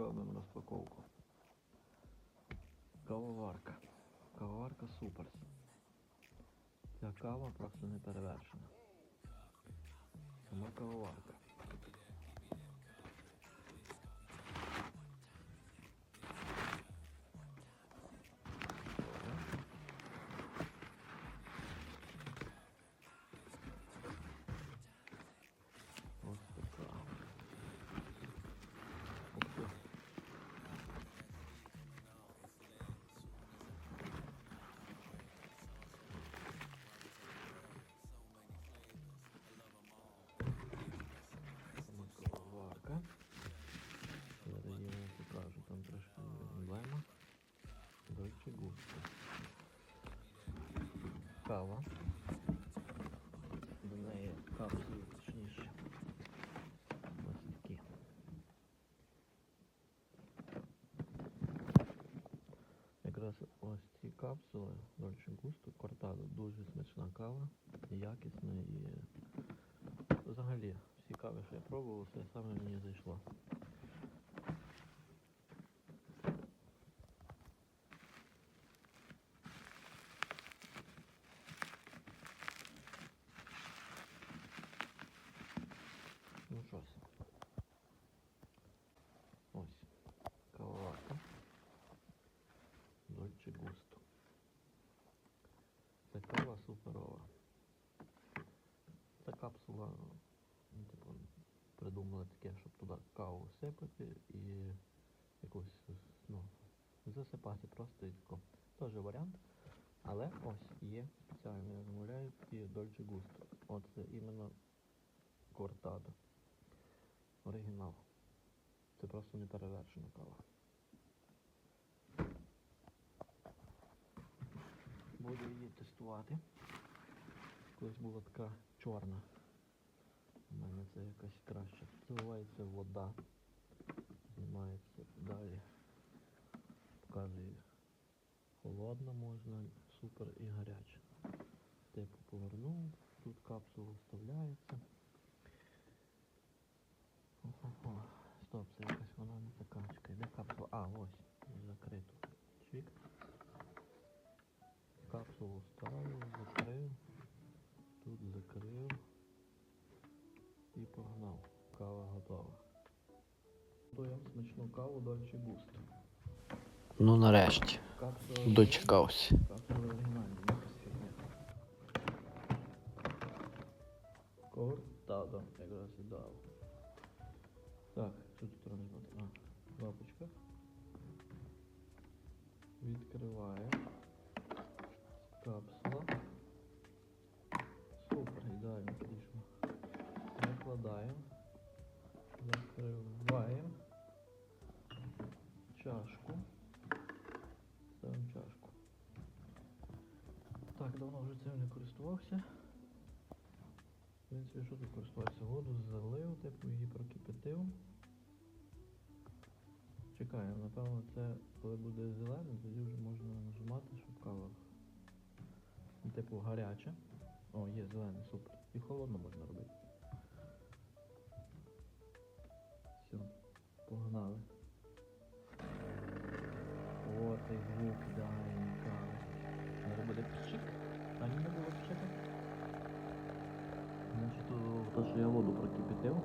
Робимо розпаковку. Кавоварка. Кавоварка суперс. Ця кава просто не перевершена. Сама кавоварка. Кава. До неї капсули точніше. Ось такі. Якраз ось ці капсули Dolce Gusto Cortado дуже смачна кава, якісна і взагалі всі кави, що я пробував, все саме мені зайшло. Ну щось. Ось. Кавоварка. Дольче густо. Це кава суперова. Це капсула, ну, типу, придумали таке, щоб туди каву сипати і якусь, ну, засипати просто і тако. Теж варіант. Але ось є спеціально я замовляю і Dolce Gusto. Оце іменно Cortado. Оригінал. Це просто не перевершена кава. Буду її тестувати. Колись була така чорна. У мене це якась краща. Заливається вода. Знімається далі. Показує холодна можна, супер і гаряча. Типу повернув, тут капсулу вставляється. Ого, стоп, це якась вона не така. Чекай, де капсула? А, ось, закрито. Чик. Капсулу ставив, закрив. Тут закрив. І погнав. Кава готова. Готуємо смачну каву Дольче Густо. Ну нарешті. Капсула Дочекався. Капсула. Кортадо, якраз і дав. Так, що тут робити? А, лапочка. Відкриваємо. Так, давно вже цим не користувався. В принципі, що тут користувався? Воду залив, типу її прокипятив. Чекаємо, напевно, це коли буде зелене, тоді вже можна нажимати, щоб кава. Типу гаряча. О, є зелене, супер. І холодно можна робити. Я воду прокипятив.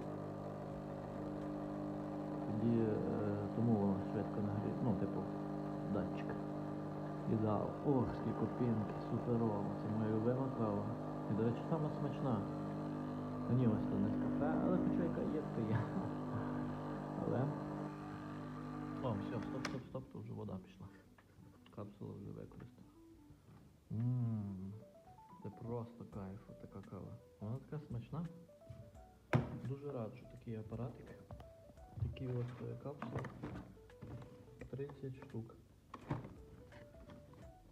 Тоді е, тому воно швидко нагріє. Ну, типу, датчик. Ідеал. Ох, скільки пінки, суперово. Це моя любима. І, до речі, сама смачна. Ні, ось то не з кафе, але хоча яка є, то є. Але. О, все, стоп, стоп, стоп, тут вже вода пішла. Капсула вже використана. Ммм, це просто кайф, така кава. Дуже рад, що такий апаратик. Такі от е, капсули. 30 штук.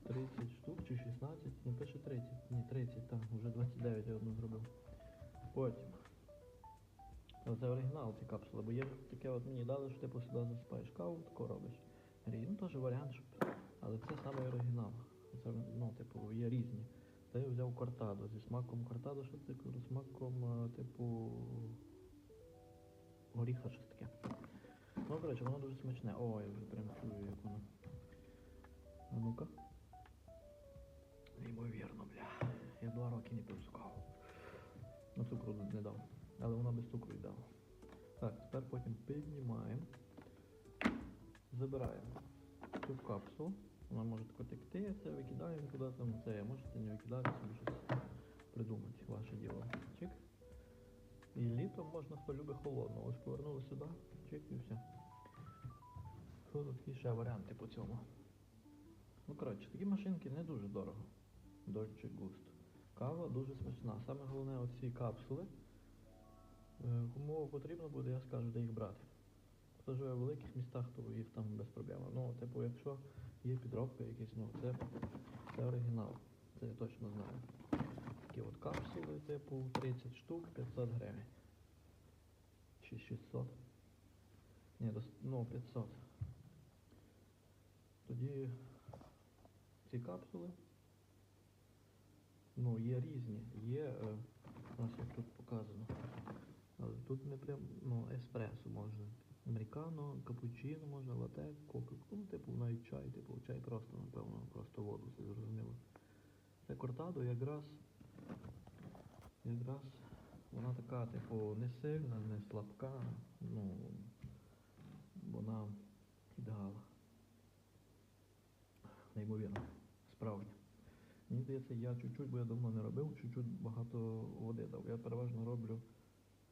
30 штук чи 16? Ну пише 30. Ні, 30, так, вже 29 я одну зробив. Потім. Це оригінал ці капсули, бо є таке от мені дали, що типу сюди засипаєш каву, тако робиш. Ну теж варіант, щоб. Але це саме оригінал. Це, ну, типу, є різні. Та я взяв кортадо зі смаком кортадо, що це смаком, е, типу. Горіха щось таке. Ну, речі, воно дуже смачне. О, я вже прям чую, як воно. А ну-ка. Неймовірно, бля. Я два роки не пив каву. Ну, цукру не дав. Але вона без цукру й дала. Так, тепер потім піднімаємо. Забираємо цю капсулу. Вона може тако текти, це викидаємо куди там це. Можете не викидати собі щось придумати, ваше діло. Чик. І літом можна хто любить холодно. Ось повернули сюди, і все. Тут такі ще варіанти по цьому. Ну коротше, такі машинки не дуже дорого. Dolce Gusto. Кава дуже смачна. Саме головне оці капсули. Е, Кому потрібно буде, я скажу, де їх брати. Хто живе в великих містах, то їх там без проблем. Ну, типу, якщо є підробка якась, ну це, це оригінал. Це я точно знаю. Такі от капсули, типу 30 штук, 500 гривень. Чи 600. Ні, ну 500. Тоді ці капсули. Ну, є різні. Є, е, ось як тут показано. Але тут не прям, ну, еспресо можна. Американо, капучино можна, лате, кока, ну, типу, навіть чай, типу, чай просто, напевно, просто воду, це зрозуміло. Це кортадо якраз, якраз вона така, типу, не сильна, не слабка, ну, вона ідеал. Неймовірно, справді. Мені здається, я чуть-чуть, бо я давно не робив, чуть-чуть багато води дав. Я переважно роблю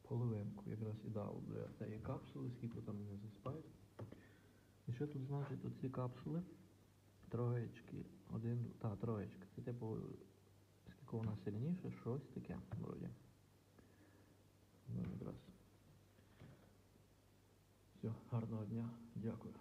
половинку, якраз ідеал для цієї капсули, скільки там не заспають. І що тут значить оці капсули? Троєчки, один, та, троєчка. Це типу, скільки вона сильніше, щось таке, вроді. Ну, якраз. Все, гарного дня, дякую.